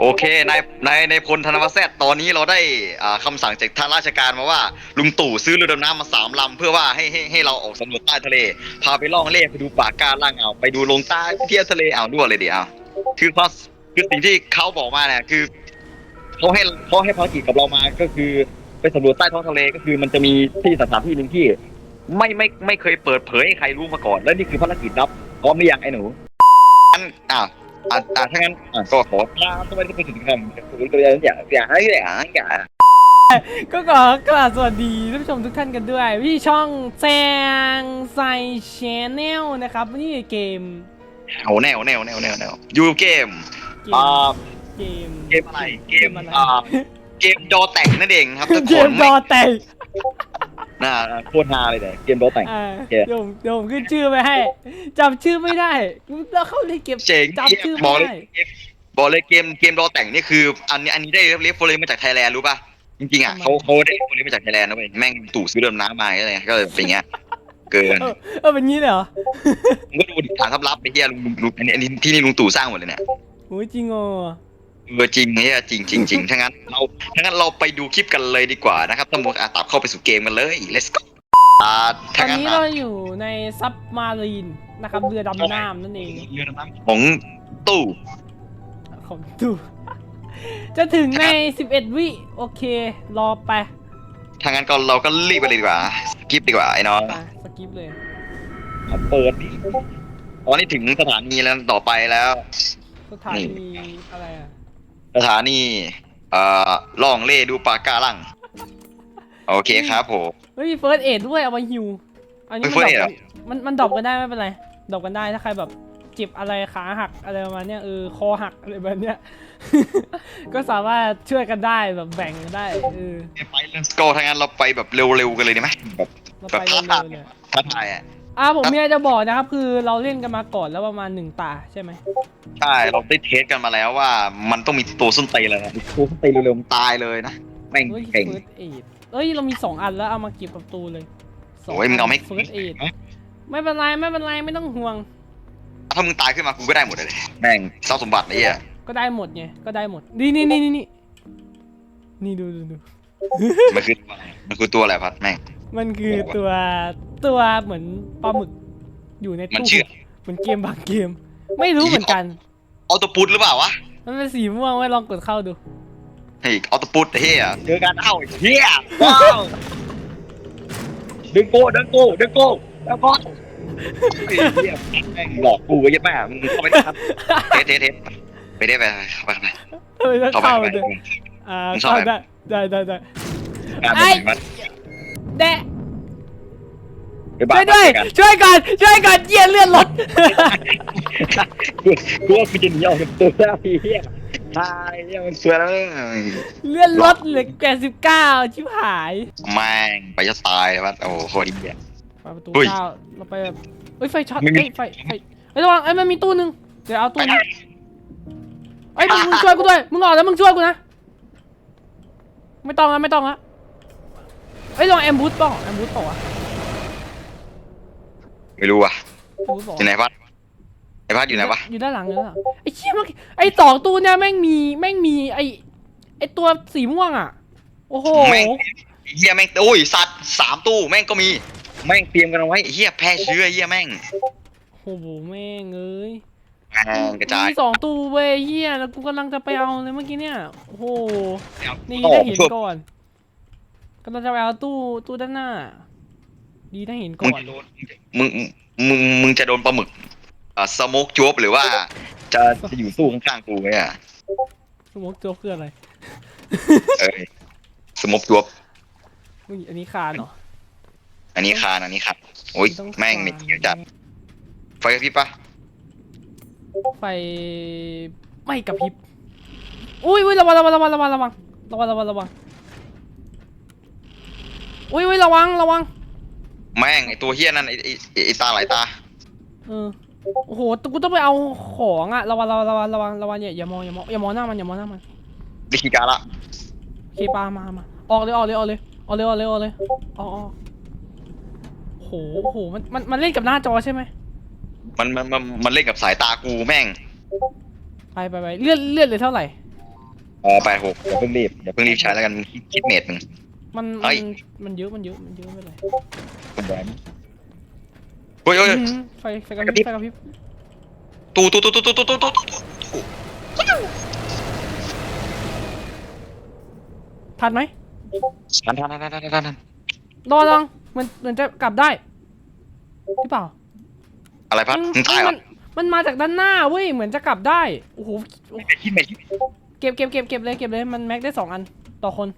โอเคนายนายนายพลธนวัฒน์แซดตอนนี้เราได้อ่าคำสั่งจากทางราชการมาว่า ลุงตู่ซื้อเรือดำน้ำมาสามลำเพื่อว่าให้ให้ให้เราออกสำรวจใต้ทะเล พาไปล่องเล่ไปดูป่ากาล่างอ่าวไปดูลงใต้เที่ยวทะเลอ่าวด้วยเลยเดี๋ยวคือความคือสิ่งที่เขาบอกมาเนี่ยคือเขาให้เขาให้ภารกิจกับเรามาก็คือไปสำรวจใต้ท้องทะเลก็คือมันจะมีที่สถานที่หนึ่งที่ ไม่ไม่ไม่เคยเปิดเผยให้ใครรู้มาก่อน และนี่คือภารกิจลับพร้อมหรือยังไอ้หนูงั้นอ่า อ่าอ่าถ้างั้นอ่าก็ขอลาสวัสดีคุณคำตัวอย่างอย่างอย่างอย่างอย่าก็ขอกราบสวัสดีท่านผู้ชมทุกท่านกันด้วย พี่ช่องแซงไซแชนแนลนะครับนี่เกมโอ้แนวแนวแนวแนวแนวยูเกมเกมอ่าเกมเกมอะไรเกมอะไรอ่าเกมดอแต่งนั่นเองครับทุกเกคนมดไม่อแต่ งน่าโคตรฮาเลยเนี่ยเกมดอแต่ง อ่าโอเค เดี๋ยวผมเดี๋ยวผมขึ้นชื่อไปให้จำชื่อไม่ได้แล้วเข้าเล่นเกมเจ๋งจำชื่อบอกไม่เลยได้บอกเลยเกมเกมดอแต่งนี่คือ อันนี้อันนี้ได้เรฟเฟอร์เรนมาจากไทยแลนด์รู้ป่ะจริงๆอะเขาเขาได้เรฟเฟอร์เรนมาจากไทยแลนด์นะเว้ยแม่งตู่ซื้อเดิมน้ำมาอะไรเงี้ยก็เลยเป็นอย่างเงี้ยเกินเออเออเป็นงี้เลยเหรอมึงก็ดูดิฐานทัพลับไปเฮียลุงลุงอันนี้อันนี้ที่นี่ลุงตู่สร้างหมดเลยเนี่ยโอ้ยจริงอ๋อ เออจริงเฮียจริงจริงจริงถ้างั้นเราถ้างั้นเราไปดูคลิปกันเลยดีกว่านะครับทั้งหมดอะตับเข้าไปสู่เกมกันเลย let's go อ่าตถ้าอนงั้นนี้อะเราอยู่ในซับมารีนนะครับเรือดำน้ำนั่นเองเรือดำน้ำของตู่ของดูจะถึงใน 11 วิโอเค รอไปถ้างั้นก็เราก็รีบไปเลยดีกว่าสกิปดีกว่าไอ้น้องไปสกิปเลย เปิดดิตอนนี้ถึงสถานีแล้วต่อไปแล้ว สถานีอะไรอะ สถานีเอ่อล่องเล่ดูปลาการัง โอเคครับผมเฮ้ยเฟิร์สเอ็ดด้วยเอามาฮิวอันนี้มัน First ดรอ aid ปเหรอมันมันดรอปกันได้ไม่เป็นไรดรอปกันได้ถ้าใครแบบเจ็บอะไรขาหักอะไรประมาณเนี้ยเออคอหักอะไรแบบเนี้ย ก็สามารถช่วยกันได้แบบแบ่งกันได้เออไป let's go ถ้างั้นเราไปแบบเร็วๆกันเลยดีไหมแบบ เราแบบไปท้าเร็ทายวๆเลยท้าทายอะ อ่าผมมีอะไรจะบอกนะครับ คือเราเล่นกันมาก่อนแล้วประมาณหนึ่งตาใช่ไหมใช่เราได้เทสกันมาแล้วว่ามันต้องมีตัวส้นตีนเลยนะตัวส้นตีนเร็วๆมันตายเลยนะแม่งเฮ้ยเก่ง เฟิร์สเอ็ดเอ้ยเรามีสองอันแล้วเอามาเก็บกับตูเลยสโอ้ยมึงเอาไม่ เฟิร์สเอ็ดไม่เป็นไรไม่เป็นไรไม่ต้องห่วง ถ้ามึงตายขึ้นมากูก็ได้หมดเลยแม่งทรัพย์สมบัติไอ้เหี้ยก็ได้หมดไงก็ได้หมดนี่นี่นี่นี่นี่นี่ดูดูดูมันคือตัวอะไรมันคือตัวอะไรพัดแม่ง มันคือตัวตัวเหมือนปลาหมึกอยู่ในมันตู้เชื่อ เหมือนเกมบางเกม ไม่รู้เหมือนกัน ออโตปุตหรือเปล่าวะมันเป็นสีม่วงไว้ลองกดเข้าดู เฮ้ยออโตปุตเฮียเจอกันเอ้าไอ้เฮียว้าวดึงโก้ดึงโก้ดึงโก้ดึงโก้ไอ้เฮียแม่งหลอกกูไอ้เหี้ยแม่มึงเข้าไปนะครับเทสเทสเทสไปได้ไปไปไปเออต้องเข้าไปเข้าไปเลยอ่ามึงชอบเข้าไหมได้ได้ได้ได้งานไอ้ มัน แดะไปช่วยด้วยกันช่วยก่อน ช่วยก่อนเยี่ยเลื่อนรถ กูกูว่ากูจะหนีออกจากตัวแล้วไอ้เฮียตายเฮียมันเสือแล้วเลื่อนรถเหลือแปดสิบเก้าชิบหายแม่งไปจะตายเลยวัดโอ้โหโคตรดีอะไปประตูเฮ้ยเก้าเราไปแบบเอ้ยไฟช็อตไม่มี เอ้ยไฟไฟเอ้ยระวังเอ้ยมันมีตู้หนึงเดี๋ยวเอาตู้นี้เอ้ยมึงมึงช่วยกูด้วยมึงออกแล้วมึงช่วยกูนะไม่ต้องนะไม่ต้องนะ เอ้ยลองแอมบูสป่ะแอมบูสป่ะวะไม่รู้อะแอมบูสป่ะอยู่ไหนพัดไอ้พัดอยู่ไหนวะอยู่ด้านหลังเลยอะไอ้เชี่ยเมื่อกี้ไอ้สองตู้เนี่ยแม่งมีแม่งมีไอ้ไอ้ตัวสีม่วงอะ โอ้โหแม่งไอ้เฮียแม่งโอ้ยสัตว์สามตู้แม่งก็มีแม่งเตรียมกันเอาไว้ไอ้เฮียแพร่เชื้อไอ้เฮียแม่งโอ้โหแม่งเอ้ยแม่งกระจายมีสองตู้เว้ยเฮียแล้วกูกำลังจะไปเอาเลยเมื่อกี้เนี่ยโอ้โหนี่โอ้ได้เห็นช่วยก่อนกำลังจะไปเอาตู้ตู้ด้านหน้า ดีได้เห็นก่มึงอนจะโดนมึงมึงมึงจะโดนปลาหมึกอ่าสโมกจวบหรือว่า จะจะอยู่สู้ข้างๆกูไหมอะสมมติโจ๊กคืออะไรเอ้ยสโมกจวบมึงอันนี้คานเหรออันนี้คานอันนี้ครับโอ้ยต้องแม่งนี่คานเกี่ยวจัดไฟกระพริบปะไฟไม่กระพริบอุ้ยอุ้ยระวังระวังระวังระวังระวังระวังระวังระวัง อุ้ยอุ้ยระวังระวังแม่งไอตัวเฮียนั่นไอไอ้ไอไอตาหลายตา เออโอ้โหกูต้องไปเอาของอะระวังระวังระวังระวังระวังอย่าอย่ามองอย่ามองอย่ามองหน้ามันอย่ามองหน้ามันดิคิการะโอเคปามามาออกเลยออกเลยออกเลยออกเลยออกเลยออกเลยออกออกโอ้โหโอ้โหมันมันมันเล่นกับหน้าจอใช่ไหมมันมันมันมันเล่นกับสายตากูแม่งไปไปไปเลื่อนเลื่อนเลยเท่าไหร่เออแปดหกอย่าเพิ่งรีบอย่าเพิ่งรีบใช้แล้วกันคิดเมตรมึง มันเฮ้มันย มันเยอะมันเยอะมันเยอะไม่เป็นไรคุณแบนเฮ้ยเฮ้ย อื้อหือไฟไฟกระพริบไฟกระพริบตู้ตู้ตู้ตู้ตู้ตู้ตู้ตู้ทันไหมทันทันทันทันทันทันรอลองมันมันจะกลับได้หรือเปล่าอะไรพัดมึงตายเหรมัอนมันมาจากด้านหน้าเว้ยเหมือนจะกลับได้โอ้โหคิดเมตรเก็บเก็บเก็บเก็บเลยเก็บเลยมันแม็กได้สองอันต่อคน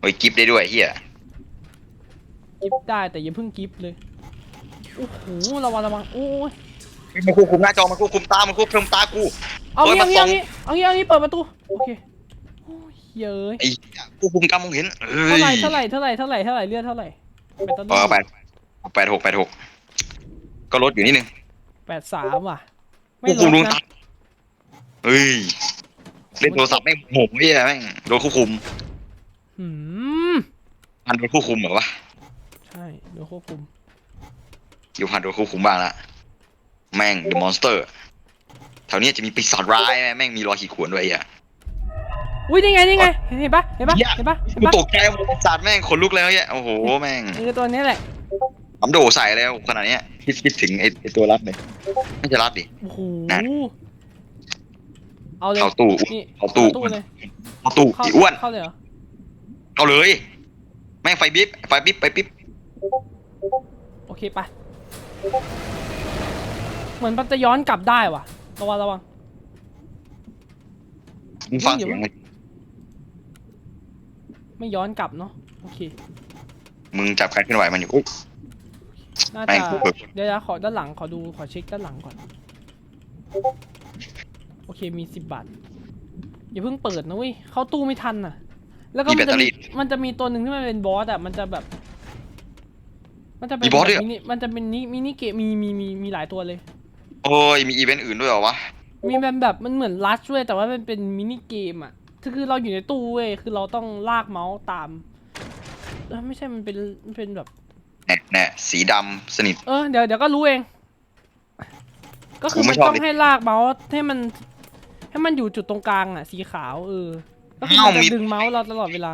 เฮ้ยกิฟได้ด้วยเฮียกิฟได้แต่อย่าเพิ่งกิฟเลย โอ้โหระวังระวังโอ้ยมันควบคุมหน้าจอมันควบคุมตามันควบคุมตากู เอางี้เฮ้เอายงี้มันเอางี้เอางี้เอางี้เปิดประตู โอเคโอ้ยเย้ยไอ้ควบคุมการมองเห็นเอ้เท่ายไหร่เท่าไหร่เท่าไหร่เท่าไหร่เท่าไหร่เลือดเท่าไหร่แบตเตอเออรี่แปดแปดหกแปดหกก็ลดอยู่นิดนึงแปดสามว่ะ ไม่ควบลคุมดวดงนะตาเฮ้ย เล่นโทรศัพท์ไม่งโหงเฮียแม่งโดนควบคุม หืมพันโดนควบคุมเหรอวะใช่เดี๋ยวควบคุมอยู่พันโดนควบคุมบ้างละแม่ง The Monster แถวเนี้ยจะมีปีศาจร้ายแม่งมีรอยขีดข่วนด้วยไอะ อุ้ยนี่ไงนี่ไงเห็นเห็นปะเห็นปะเหี้ย เห็นปะเห็นกูปะตกใจหมดปีศาจแม่งขนลุกแล้วเนี่ยโอ้โหแม่งเออตัวนี้แหละทำโดใส่แล้วขนาดเนี้ยคิดคิดถึงไอ้ไอ้ตัวรัดเลยไม่จะรัดดิ โอ้โหนั่น เอาเลยเข้าตู้ นี่เข้าตู้ตู้เลยเข้าตู้เข้าอีอ้วน เข้าเลยเหรอ เอาเลย แม่งไฟบิ๊บไฟบิ๊บไปบิ๊บโอเคไป เหมือนมันจะย้อนกลับได้ว่ะ ระวังระวัง มึงฟังเดี๋ยวเสียงมันไม่ย้อนกลับเนาะ โอเค มึงจับการเคลื่อนไหวมันอยู่อุ๊ย น่าแม่จะงเปิด เดี๋ยวนะขอด้านหลัง ขอดู ขอเช็คด้านหลังก่อน โอเค มีสิบบาท อย่าเพิ่งเปิดนะเว้ย เข้าตู้ไม่ทันน่ะ แล้วก็มีมันแบตจะเตอมีรี่ มันจะมีตัวหนึ่งที่มันเป็นบอสอะ มันจะแบบ มันจะเป็นมีบอสด้วยเหรอ มินิมันจะเป็นนิมินิเกมมีมีมีมีหลายตัวเลย โอ้ยมีอีเวนต์อื่นด้วยเหรอวะ มีแบบแบบมันเหมือนลัชด้วยแต่ว่ามันเป็นมินิเกมอะคือคือเราอยู่ในตู้เว้ยคือเราต้องลากเมาส์ตามเออไม่ใช่มันเป็นมันเป็นแบบ แน่แน่สีดำสนิท เออเดี๋ยวเดี๋ยวก็รู้เอง ก็คือกูไม่มันชอบต้องดิให้ลากเมาส์ให้มัน ให้มันอยู่จุดตรงกลางอะ สีขาวเออ ก็คืออ้าวมันมีจะดึงเมาส์เราตลอดเวลา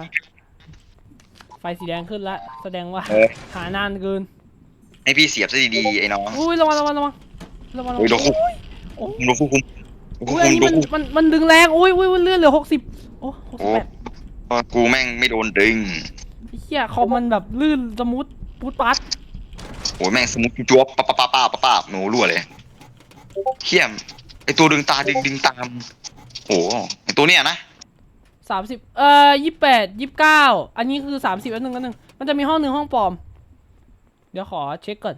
ไฟสีแดงขึ้นแล้วแสดงว่าเออ หานานเกินให้พี่เสียบซะดีๆไอ้น้องอุ้ยระวังระวังระวังระวังระวัโอ้ยโดนควบโอ้ยดูควบคุมดูควอุ้บยอันคุมนี้ดูมันควบคุมมันมันดึงแรงอุ้ยอุ้ยอุ้ยเลื่อนเหลือหกสิบโอ้หกสิบโอ้แปดกูแม่งไม่โดนดึงไอ้เหี้ยคอมมันแบบลื่นสมูทปูดปัดโอ้ยแม่งสมุดจัวป้าป้าป้าป้าป้าป้าหนูรั่วเลยเขี้ยมไอตัวดึงตาดึงดึงตามโอ้โหไอตัวเนี้ยนะ สามสิบเอ่อยี่แปดยี่เก้าอันนี้คือสามสิบอันหนึ่งอันหนึ่งมันจะมีห้องหนึ่งห้องปลอม เดี๋ยวขอเช็คก่อน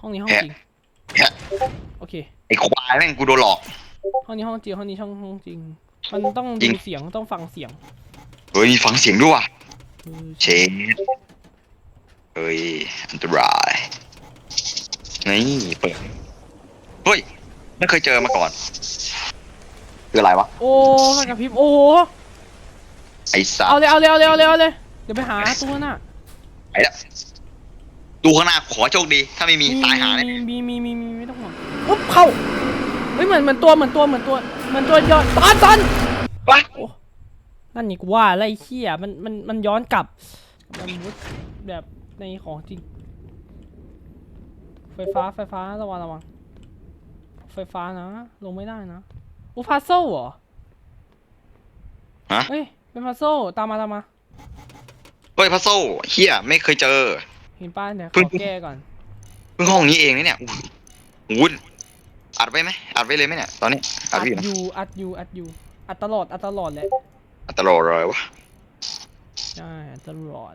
ห้องนี้ห้องจริงแฮะโอเค ไอควายแม่งกูโดนหลอก ห้องนี้ห้องจริง ห้องนี้ช่องห้องจริง มันต้องจริดูง เสียงต้องฟังเสียงเฮ้ยมีฟังเสียงด้วยว่ะเออเชดเฮ้ยอันตรายนี่เปิดเฮ้ยไม่เคยเจอมาก่อน คืออะไรวะ โอ้ไฟกระพริบโอ้โหไอ้สัตเอาว์เลยเอาเลยเอาเลยเอาเลยเอาเลยเดี๋ยวไปหาตัวน่ะไปแล้วดูข้างหน้าขอโชคดี ถ้าไม่มีตายหาเลยมีมีมีมีมีไม่ต้องห่วงปุ๊บเข้าเฮ้ยเหมือนเหมือนตัวเหมือนตัวเหมือนตัวเหมือนตัวยอดตอนตอนวะโอ้นั่นนี่กูว่าอะไรเขี้ยมันมันมันย้อนกลับมันมุดแบบในของจริง ไฟฟ้าไฟฟ้าระวังระวังไฟฟ้านะลงไม่ได้นะ อูพาโซ่เหรอฮะเฮ้ยเป็นพาโซ่ตามมาตามมาเฮ้ยพัซโซ่เฮียไม่เคยเจอ เห็นป้าเดี๋ยวเพิ่ขงอแก้ก่อนเพิ่งห้องนี้เองนะเนี่ยโอ้โหอัดไว้ไหมอัดไว้เลยไหมเนี่ยตอนนี้อัอัดดไว้อยู่นะอยู่อัดอยู่อัดอยู่อัดตลอดอัดตลอดแหละอัดตลอดเลยวะใช่อัดตลอด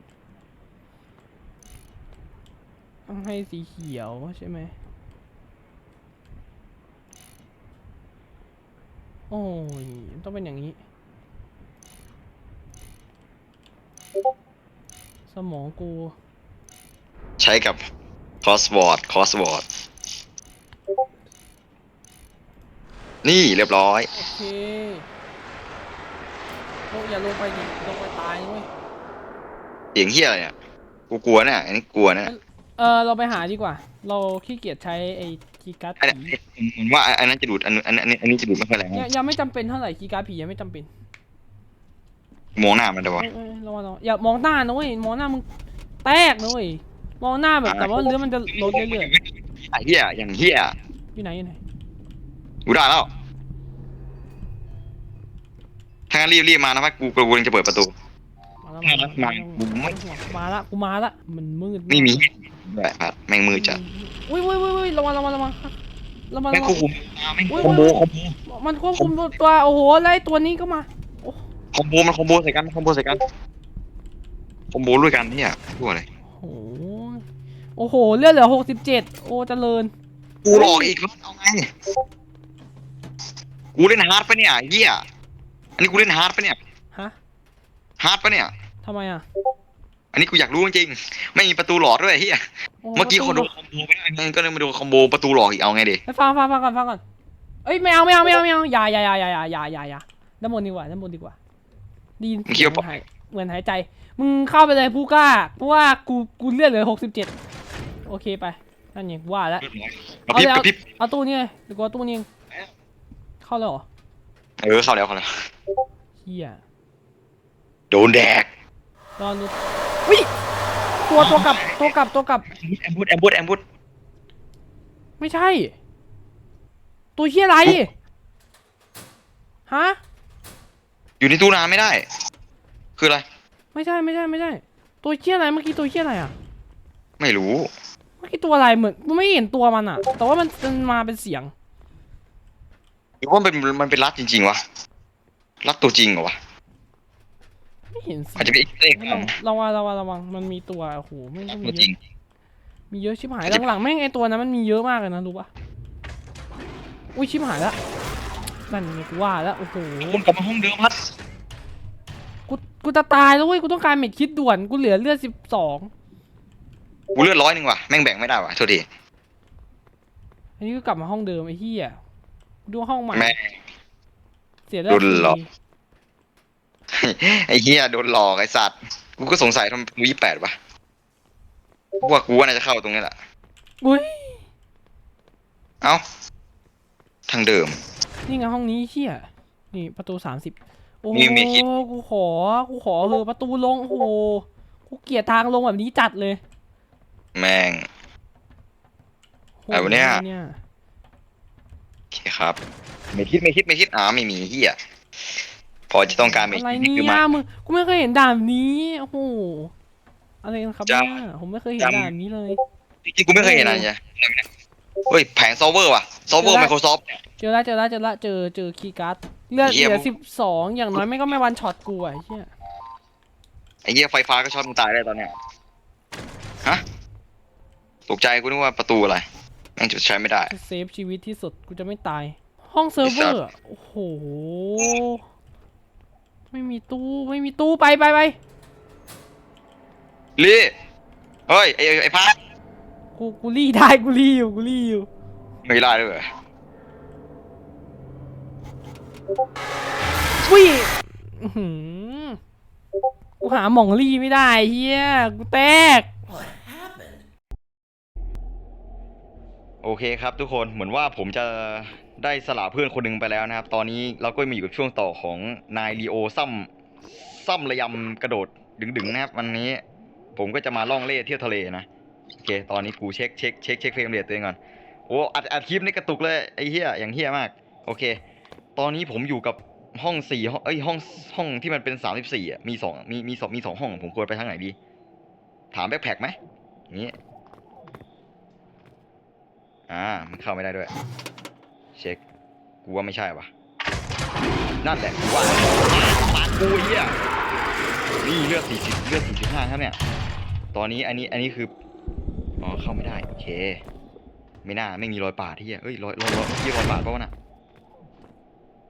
ต้องให้สีเขียวใช่ไหม โอ้ย ต้องเป็นอย่างนี้ สมองกู ใช้กับคอสวอร์ดคอสวอร์ดนี่เรียบร้อย โอเค โอ้อย่าลงไปดิลงไปตายนะเว้ยเสียงเฮียอะไรเนี่ย กูกลัวเนี่ยอันนี้กลัวเนี่ย เออเราไปหาดีกว่า เราขี้เกียจใช้ไอ้ คีย์การ์ดอันผีนี้ผมว่าอันนั้นจะดูดอันอันอันนี้อันนี้จะดูดไม่ค่อยแรงยังยังไม่จำเป็นเท่าไหร่คีย์การ์ดผียังไม่จำเป็นมองหน้ามันเดี๋ยววะเอ้ยเอ้ยระวังระวังอย่ามองหน้านะเว้ยมองหน้ามึงแตกนะเว้ยมองหน้าแบบแต่ว่าเรือมันจะลดเรื่อยไอ้เหี้ยอย่างเหี้ยๆอยู่ไหนอยู่ไหนกูได้แล้วถ้างั้นรีบรีบมานะพักกูกูกำลังจะเปิดประตู มาแล้วมาแล้วมามาละกูมาละมันมืดากไม่มี ด้วยพัดแม่งมือจัดอุ้ยอุ้ยอุ้ยอุ้ยระวังระวังระวังระวังแม่งระคววับงคุมแม่งอุ๊ย คอมโบคอมโบมันควบคุมตัวโอ้โหไล่ตัวนี้ก็มาคอมโบมันคอมโบใส่กันคอมโบใส่กันคอมโบด้วยกันเนี่ยทั่วเลยโอ้โหโอ้โหเลือดเหลือหกสิบเจ็ดโอ้เจริญกูหลอกอีกแล้วเอาไงกูเล่นฮาร์ดปะเนี่ยไอ้เหี้ยอันนี้กูเล่นฮาร์ดปะเนี่ยฮะฮาร์ดปะเนี่ยทำไมอะ อันนี้กูอยากรู้จริงๆไม่มีประตูหลอดด้วยไอ้เฮียโอ้เมื่อกี้ประเขาตูดูคอมโบไปแล้วอันนี้ก็เลยมาดูคอมโบประตูหลอกอีกเอาไงดิไปฟังฟังฟังก่อนฟังก่อนเอ้ยไม่เอาไม่เอาไม่เอาไม่เอาอย่าอย่าอย่าอย่าอย่าอย่าอย่าอย่าด้านบนดีกว่าด้านบนดีกว่าไดีนเสียงหายเหมือนหายใจ มึงเข้าไปเลยผู้กล้า เพราะว่ากูกูเลือดเหลือหกสิบเจ็ดโอเคไปนั่นไงกูว่าแล้วกระพริบเอาเลยกระพริบเอาตู้นี้เลยหรือกูเอาตู้นี้เองเข้าแล้วเหรอเออเข้าแล้วเข้าแล้วเฮียโดนแดกรอดู วิตัวตัวกลับตัวกลับตัวกลับ แอมบูดแอมบูดแอมบูดไม่ใช่ ตัวเฮียอะไร ฮะ อยู่ในตู้น้ำไม่ได้ คืออะไร ไม่ใช่ไม่ใช่ไม่ใช่ ตัวเฮียอะไรเมื่อกี้ตัวเฮียอะไรอะ ไม่รู้ เมื่อกี้ตัวอะไรเหมือนกูไม่เห็นตัวมันอะ แต่ว่ามันมันมาเป็นเสียง หรือว่ามันเป็นมันเป็นรัดจริงๆวะรัดตัวจริงเหรอวะ ไม่เห็นเสียอาจงจะเป็นเอ็กซ์เรย์ระวังระวังระวังระวังมันมีตัวโอ้โหไม่งก็มีตัวเยจริงอะมีเยอะชิบหายหลังๆแม่งไอตัวนั้นมันมีเยอะมากเลยนะรู้ปะอุ้ยชิบหายละนั่นไงกูว่าแล้วโอ้โหคุณกลับมาห้องเดิมพัดกูกูจะตายแล้วเว้ยกูต้องการเม็ดคิดด่วนกูเหลือเลือดสิบสองกูเลือดร้อยหนึ่งว่ะแม่งแบ่งไม่ได้ว่ะโทษทีอันนี้ก็กลับมาห้องเดิมไอ้เหี้ยดูห้องใหม่แม่ง เสียเลือดโดนหลอกฟรี ไอ้เฮียโดนหลอกไอ้สัตว์ กูก็สงสัยทำไมกูยี่แปดวะกูว่ากูว่าน่าจะเข้าตรงนี้แหละ อุ้ย เอ้า ทางเดิม นี่ไงห้องนี้เหี้ยนี่ประตูสามสิบโอ้มีมีคิด กูขอ กูขอเถอะประตูลง โอ้โห กูเกลียดทางลงแบบนี้จัดเลยแม่งโหอะไรวะเนี่ยเนี่ย โอเคครับ ไม่คิดไม่คิดไม่คิดอ่าไม่มีเฮีย พอจะต้องการไม่อะไรคิดเนี่คือมายมึงกูไม่เคยเห็นด่านนี้โอ้โหอะไรกันครับจเนี่ยผมไม่เคยเห็นจำด่านนี้เลยจริงๆกูไม่เคยเห็นอะไรเนี่ยเฮ้ยแผงซอฟเวอร์ว่ะซอฟเวอร์เจอละ Microsoft เจอแล้วเจอแล้วเจอแล้วเจอเจอคีย์การ์ดเลือดเหี้เหยลือสิบสองอย่างน้อยไม่ก็ไม่วันช็อตกูอะไอ้เหี้ยไอ้เหี้ยไฟฟ้าก็ช็อตมึงตายได้ตอนเนี้ยฮะตกใจกูนึกว่าประตูอะไรแม่งจุดใช้ไม่ได้จะเซฟชีวิตที่สุดกูจะไม่ตาย ห้องเซิร์ฟเวอร์อะโอ้โห ไม่มีตู้ไม่มีตู้ไปไปไปลี่เฮ้ยไอ้ไอ้ไอ้พัดกูกูรีได้กูรีอยู่กูรีอยู่ไม่ได้ด้วยเหรออุ้ยอื้อหือกูหาหม่องรีไม่ได้เฮียกูแตก โอเคครับทุกคนเหมือนว่าผมจะ ได้สละเพื่อนคนหนึ่งไปแล้วนะครับ ตอนนี้เราก็มาอยู่กับช่วงต่อของนายลีโอซ้ำซ้ำระยำกระโดดดึงๆนะครับวันนี้ผมก็จะมาล่องเล่เที่ยวทะเลนะโอเคตอนนี้กูเช็คเช็คเช็คเช็คเฟรมเรทตัวเองก่อนโอ้อัดอัดคลิปนี่กระตุกเลยไอ้เหี้ยอย่างเหี้ยมาก โอเค ตอนนี้ผมอยู่กับห้องสี่ห้องเอ้ยห้องห้องที่มันเป็นสามสิบสี่อะมีสองมีมีสองมีสองห้องผมควรไปทางไหนดี ถามแบ็คแพ็คไหมอย่างงี้อ่ามันเข้าไม่ได้ด้วย เช็ค กูว่าไม่ใช่วะนั่นแหละกูว่าปาดกูเหี้ยนี่เลือดสี่สิบเลือดสี่สิบห้าครับเนี่ย ตอนนี้อันนี้อันนี้คือ อ๋อเข้าไม่ได้ โอเค ไม่น่าไม่มีรอยปาดที่เอ้ยรอยรอยรอยที่รอยปาดเพราะว่าน่ะ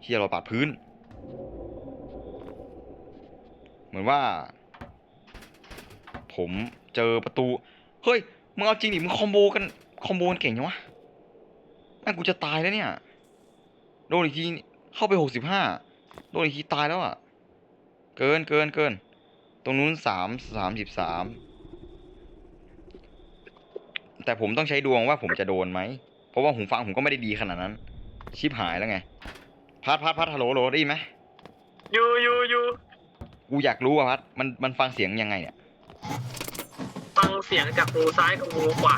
เฮียรอยปาดพื้น เหมือนว่า ผมเจอประตู เฮ้ยมึงเอาจริงดิมึงคอมโบกันคอมโบกันเก่งจังวะแม่งกูจะตายแล้วเนี่ย โดนอีกทีเข้าไปหกสิบห้าโดนอีกทีตายแล้วอะ เกินเกินเกิน ตรงนู้นสามสามสิบสามแต่ผมต้องใช้ดวงว่าผมจะโดนไหม เพราะว่าหูฟังผมก็ไม่ได้ดีขนาดนั้น ชิบหายแล้วไง พัดพัดพัดฮัลโหลฮัลโหลได้ยินไหมอยู่อยู่อยู่กูอยากรู้อะพัดมันมันฟังเสียงยังไงเนี่ยฟังเสียงจากหูซ้ายกับหูขวา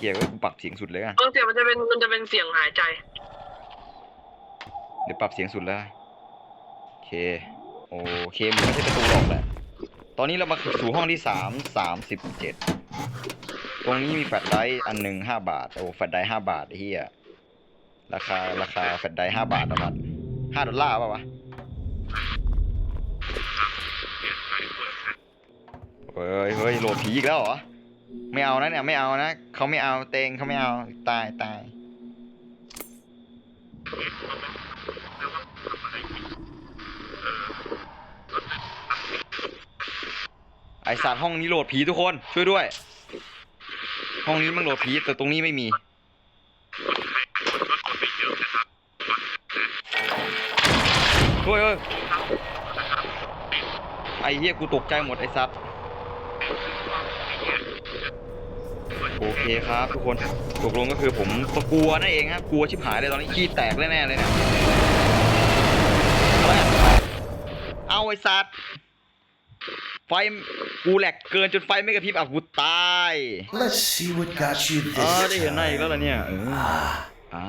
เกี่ยวกับกูปรับเสียงสุดเลยอะฟังเสียงมันจะเป็นมันจะเป็นเสียงหายใจ เดี๋ยวปรับเสียงสุดแล้วโอเค โอเคมันไม่ใช่ประตูหรอกแหละ ตอนนี้เรามาสู่ห้องที่สามสามสิบเจ็ดตรงนี้มีแฟลชไดรฟ์อันหนึ่งห้าบาท โอ้แฟลชไดรฟ์ห้าบาทเหี้ยราคาราคาแฟลชไดรฟ์ห้าบาทนะพัดห้าดอลลาร์ป่าวะเฮ้ยเฮ้ยโหลดผีอีกแล้วเหรอ ไม่เอานะเนี่ยไม่เอานะเขาไม่เอาเตงเขาไม่เอาตายตาย อสัตว์ห้องนี้โหลดผีทุกคน ช่วยด้วย ห้องนี้มันโหลดผีแต่ตรงนี้ไม่มีเฮ้ยเฮ้ยไอ้เหี้ยกูตกใจหมดไอ้สัตว์โอเคครับทุกคนตกลงก็คือผมก็กลัวนั่นเองครับกลัวชิบหายเลยตอนนี้ขี้แตกแน่ๆเลยเนี่ยเอาเนี่ยเอาไอ้สัตว์ ไฟกูแหลกเกินจนไฟไม่กระพริบอะกูตาย Let's see what got you อ๋อ this ได้เห็นหน้าอีก time. แล้วล่ะเนี่ยเอออ่า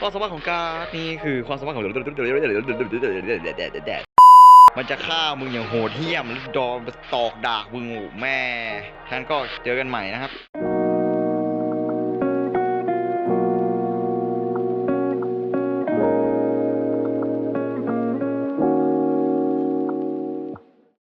ความสามารถของการดนี่คือความสามารถของมันจะฆ่ามึงอย่างโหดเหี้ยมแล้วดอตอกดากมึงโอ้แม่ท่านก็เจอกันใหม่นะครับ